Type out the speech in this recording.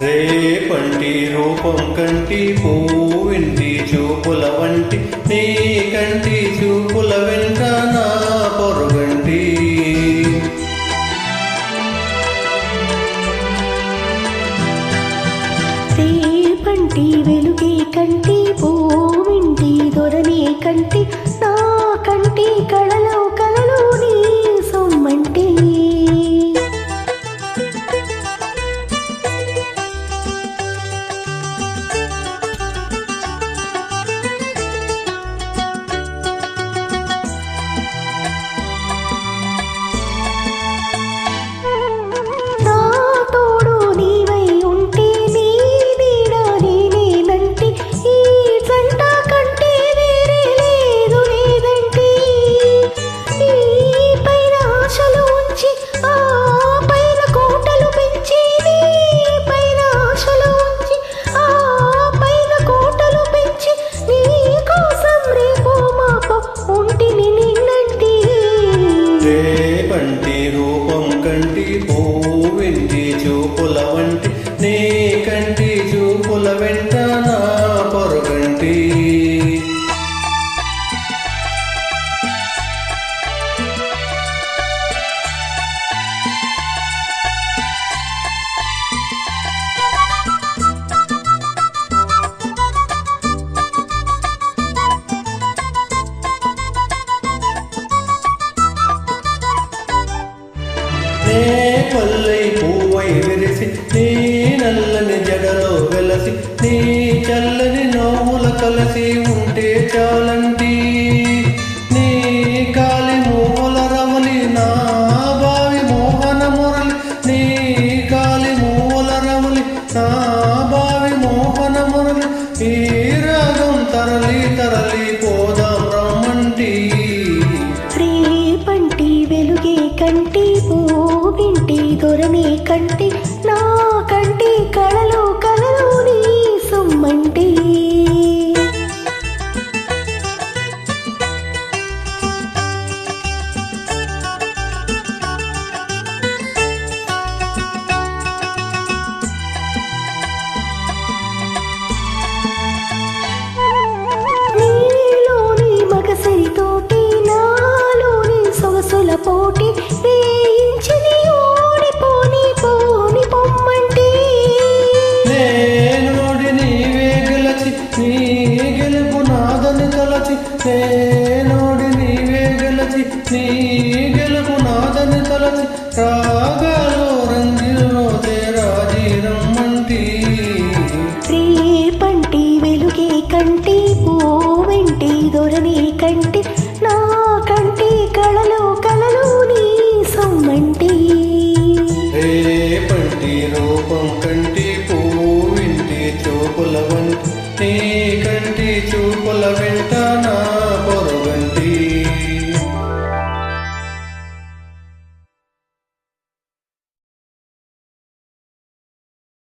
రేపంటి రూపం కంటి పూవింటి చూపుల వంటి నీ కంటి చూపుల వెంట నా పొరుగంటి. రేపంటి వెలుగే కంటి పూవింటి దొరనే కంటి నా కంటి కళలో కంటి పూవింటి చూపుల వంటి నే పల్లై పూవై విరిసి నీ నల్లని జడలో వెలసి నీ చల్లని నవ్వుల కలసి ఉంటే చాలండి. నీ కాలి మోహల రమలి నా బావి మోహన మురళి నీ కాలి మోహల రమలి నా బావి మోహన మురళి ఈ రాగం తరలి తరలి పోదాం వెలుగే కంటి పూవింటి కంటే తలచి నేనోడి నీవే గెలచి నీ గెలుపు నాదని తలచి రాగాలో రంజిలో తేరాజీ రమ్మంటి. రేపంటి వెలుగే కంటి పూవెంటి దొరని కంటి నా కంటి కళలో కళలో నీ సొమ్మంటి. రేపంటి రూపం కంటి పువ్వింటి చూపుల వంటి చూపుల వెంట నా